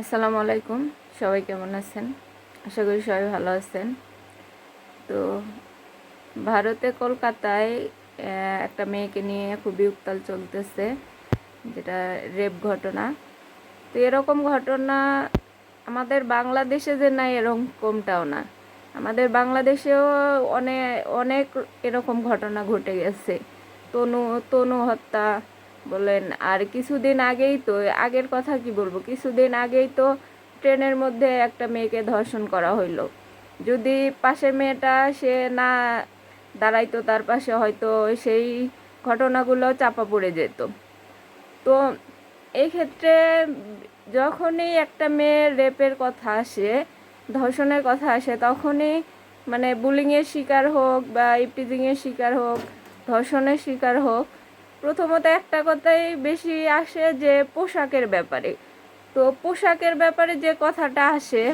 আসসালামু আলাইকুম। সবাই কেমন আছেন? আশা করি সবাই ভালো আছেন। তো ভারতে কলকাতায় একটা মেয়েকে নিয়ে খুবই উত্তাল চলতেছে, যেটা রেপ ঘটনা। তো এরকম ঘটনা আমাদের বাংলাদেশে যে নাই, এরকমটাও না। আমাদের বাংলাদেশেও অনেক অনেক এরকম ঘটনা ঘটে গেছে। তনু তনু হত্যা বলেন, আর কিছুদিন আগেই তো, আগের কথা কি বলব? কিছুদিন আগেই তো ট্রেনের মধ্যে একটা মেয়েকে ধর্ষণ করা হইল। যদি পাশের মেয়েটা সে না দাঁড়াইতো, তার পাশে হয়তো সেই ঘটনাগুলো চাপা পড়ে যেত। তো এই ক্ষেত্রে যখনই একটা মেয়ের রেপের কথা আসে, ধর্ষণের কথা আসে, তখনই মানে বুলিংয়ের শিকার হোক বা ইপটিজিংয়ের শিকার হোক, ধর্ষণের শিকার হোক প্রথমত একটা কথাই বেশি আসে যে পোশাকের ব্যাপারে। তো পোশাকের ব্যাপারে যে কথাটা আসে,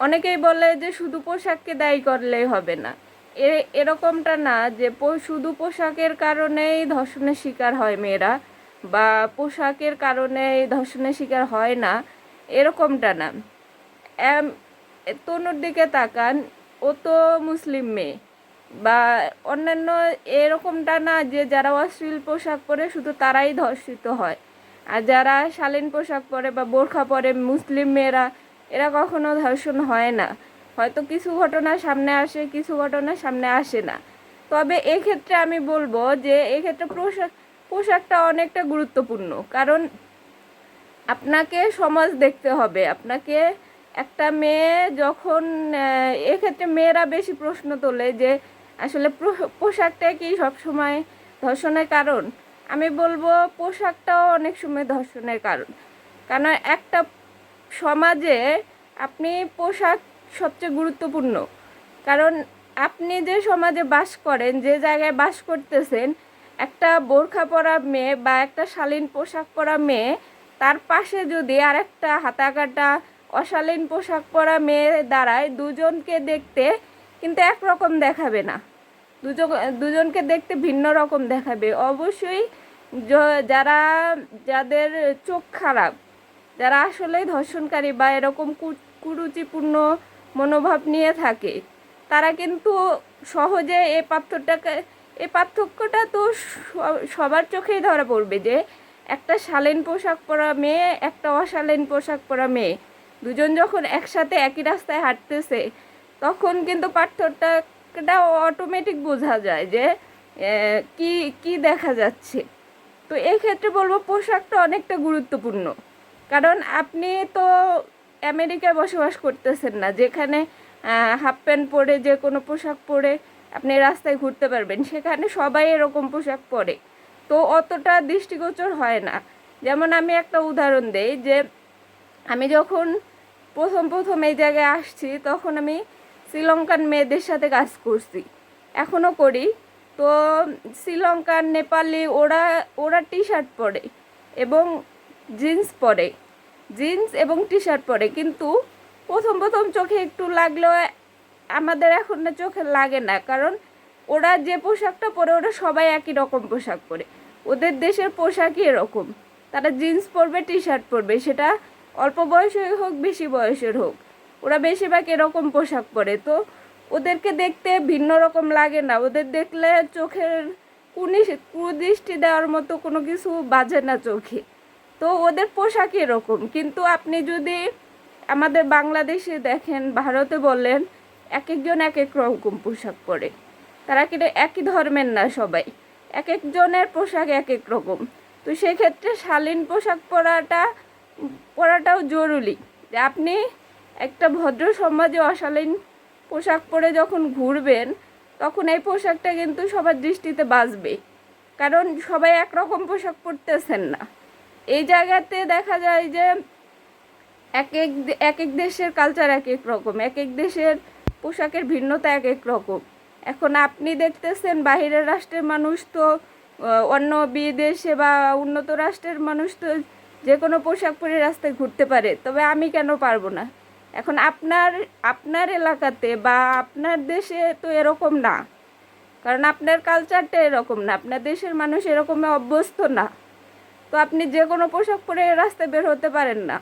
অনেকেই বলে যে শুধু পোশাককে দায়ী করলেই হবে না। এ, এরকমটা না যে শুধু পোশাকের কারণেই ধর্ষণের শিকার হয় মেয়েরা বা পোশাকের কারণেই ধর্ষণের শিকার হয় না, এরকমটা না। তনুর দিকে তাকান, ও তো মুসলিম মেয়ে। বা অন্যান্য এরকমটা না যে যারা অশ্লীল পোশাক পরে শুধু তারাই ধর্ষিত হয়। আর যারা শালীন পোশাক পরে বা বোরখা পরে মুসলিম মেয়েরা, এরা কখনো ধর্ষণ হয় না। হয়তো কিছু ঘটনা সামনে আসে, কিছু ঘটনা সামনে আসে না। তবে এক্ষেত্রে আমি বলব যে এক্ষেত্রে পোশাক, পোশাকটা অনেকটা গুরুত্বপূর্ণ। কারণ আপনাকে সমাজ দেখতে হবে। আপনাকে একটা মেয়ে যখন এক্ষেত্রে মেয়েরা বেশি প্রশ্ন তোলে যে আসলে পোশাকটা কি সবসময় ধর্ষণের কারণ? আমি বলব পোশাকটাও অনেক সময় ধর্ষণের কারণ। কারণ একটা সমাজে আপনি পোশাক সবচেয়ে গুরুত্বপূর্ণ। কারণ আপনি যে সমাজে বাস করেন, যে জায়গায় বাস করতেছেন, একটা বোরখা পরা মেয়ে বা একটা শালীন পোশাক পরা মেয়ে, তার পাশে যদি আর একটা হাতা কাটা অশালীন পোশাক পরা মেয়ে দাঁড়ায়, দুজনকে দেখতে কিন্তু একরকম দেখাবে না। দুজন দুজনকে দেখতে ভিন্ন রকম দেখাবে। অবশ্যই যারা, যাদের চোখ খারাপ, যারা আসলে ধর্ষণকারী বা এরকম কুরুচিপূর্ণ মনোভাব নিয়ে থাকে, তারা কিন্তু সহজে এ পার্থক্যটাকে, এ পার্থক্যটা তো সবার চোখেই ধরা পড়বে যে, একটা শালীন পোশাক পরা মেয়ে, একটা অশালীন পোশাক পরা মেয়ে। দুজন যখন একসাথে একই রাস্তায় হাঁটতেছে, তখন কিন্তু পার্থক্যটা অটোমেটিক বোঝা যায় যে কি কি দেখা যাচ্ছে। তো এই ক্ষেত্রে বলব পোশাকটা অনেকটা গুরুত্বপূর্ণ। কারণ আপনি তো আমেরিকায় বসবাস করতেছেন না, যেখানে হাফ প্যান্ট পরে যে কোনো পোশাক পরে আপনি রাস্তায় ঘুরতে পারবেন, সেখানে সবাই এরকম পোশাক পরে। তো অতটা দৃষ্টিগোচর হয় না। যেমন আমি একটা উদাহরণ দেই যে, আমি যখন প্রথম প্রথম এই জায়গায় আসছি, তখন আমি শ্রীলঙ্কান মেয়েদের সাথে কাজ করছি। এখনও করি। তো শ্রীলঙ্কার নেপালি, ওরা ওরা টি শার্ট পরে এবং জিন্স পরে। জিন্স এবং টি শার্ট পরে। কিন্তু প্রথম প্রথম চোখে একটু লাগলেও আমাদের এখন না চোখে লাগে না। কারণ ওরা যে পোশাকটা পরে, ওরা সবাই একই রকম পোশাক পরে। ওদের দেশের পোশাকই এরকম। তারা জিন্স পরবে টি শার্ট পরবে। সেটা অল্প বয়সের হোক, বেশি বয়সের হোক। ওরা বেশিরভাগ এরকম পোশাক পরে। তো ওদেরকে দেখতে ভিন্ন রকম লাগে না। ওদের দেখলে চোখের কুনি কুদৃষ্টি দেওয়ার মতো কোনো কিছু বাজে না চোখে। তো ওদের পোশাক এরকম। কিন্তু আপনি যদি আমাদের বাংলাদেশে দেখেন, ভারতে বলেন এক একজন এক এক রকম পোশাক পরে। তারা কিন্তু একই ধর্মের না সবাই। এক একজনের পোশাক এক এক রকম। তো সেক্ষেত্রে শালীন পোশাক পরাটা পরাটাও জরুরি। যে আপনি একটা ভদ্র সমাজে অশালীন পোশাক পরে যখন ঘুরবেন, তখন এই পোশাকটা কিন্তু সবার দৃষ্টিতে বাঁচবে। কারণ সবাই একরকম পোশাক পরতেছেন না। এই জায়গাতে দেখা যায় যে এক এক এক এক দেশের কালচার এক এক রকম, এক এক দেশের পোশাকের ভিন্নতা এক এক রকম। এখন আপনি দেখতেছেন বাহিরের রাষ্ট্রের মানুষ তো অন্য বিদেশে বা উন্নত রাষ্ট্রের মানুষ তো যে কোনো পোশাক পরে রাস্তায় ঘুরতে পারে। তবে আমি কেন পারব না? এখন আপনার আপনার এলাকাতে বা আপনার দেশে তো এরকম না। কারণ আপনার কালচারটা এরকম না, আপনার দেশের মানুষ এরকমে অভ্যস্ত না। তো আপনি যে কোনো পোশাক পরে রাস্তায় বের হতে পারেন না।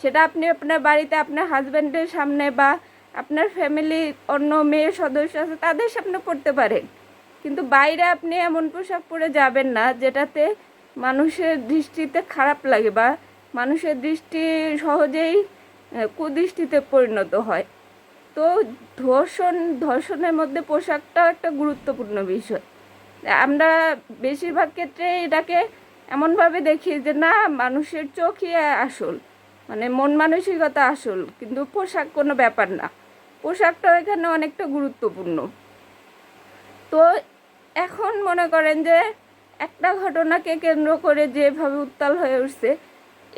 সেটা আপনি আপনার বাড়িতে আপনার হাজব্যান্ডের সামনে বা আপনার ফ্যামিলি অন্য মেয়ের সদস্য আছে, তাদের সামনে পড়তে পারেন। কিন্তু বাইরে আপনি এমন পোশাক পরে যাবেন না, যেটাতে মানুষের দৃষ্টিতে খারাপ লাগে বা মানুষের দৃষ্টি সহজেই কুদৃষ্টিতে পরিণত হয়। তো ধর্ষণ, ধর্ষণের মধ্যে পোশাকটাও একটা গুরুত্বপূর্ণ বিষয়। আমরা বেশিরভাগ ক্ষেত্রে এটাকে এমনভাবে দেখি যে, না, মানুষের চোখই আসল মানে মন মানসিকতা আসল, কিন্তু পোশাক কোনো ব্যাপার না। পোশাকটাও এখানে অনেকটা গুরুত্বপূর্ণ। তো এখন মনে করেন যে, একটা ঘটনাকে কেন্দ্র করে যেভাবে উত্তাল হয়ে উঠছে,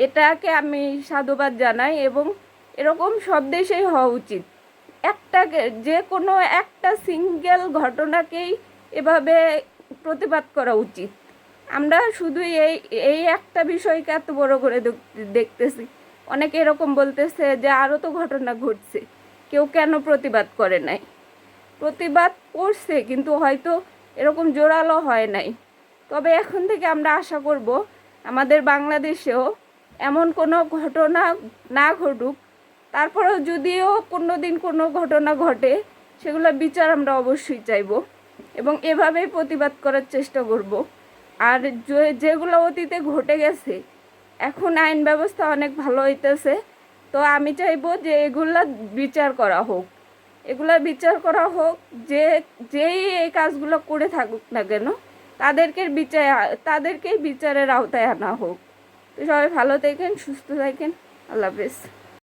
এটাকে আমি সাধুবাদ জানাই এবং এরকম সব দেশেই হওয়া উচিত। একটা যে কোনো একটা সিঙ্গেল ঘটনাকেই এভাবে প্রতিবাদ করা উচিত। আমরা শুধু এই এই একটা বিষয়কে এত বড় করে দেখতেছি। অনেকে এরকম বলতেছে যে আরও তো ঘটনা ঘটছে। কেউ কেন প্রতিবাদ করে নাই? প্রতিবাদ করছে, কিন্তু হয়তো এরকম জোরালো হয় নাই। তবে এখন থেকে আমরা আশা করব, আমাদের বাংলাদেশেও এমন কোনো ঘটনা না ঘটুক তারপরেও যদিও কোনো দিন কোনো ঘটনা ঘটে, সেগুলো বিচার আমরা অবশ্যই চাইব এবং এভাবেই প্রতিবাদ করার চেষ্টা করব। আর যেগুলো অতীতে ঘটে গেছে, এখন আইন ব্যবস্থা অনেক ভালো হইতেছে, তো আমি চাইব যে এগুলা বিচার করা হোক। এগুলা বিচার করা হোক, যে, যেই এই কাজগুলো করে থাকুক না কেন, তাদেরকে বিচার, তাদেরকেই বিচারের আওতায় আনা হোক। তো সবাই ভালো থাকেন, সুস্থ থাকেন, আল্লাহ হাফেজ।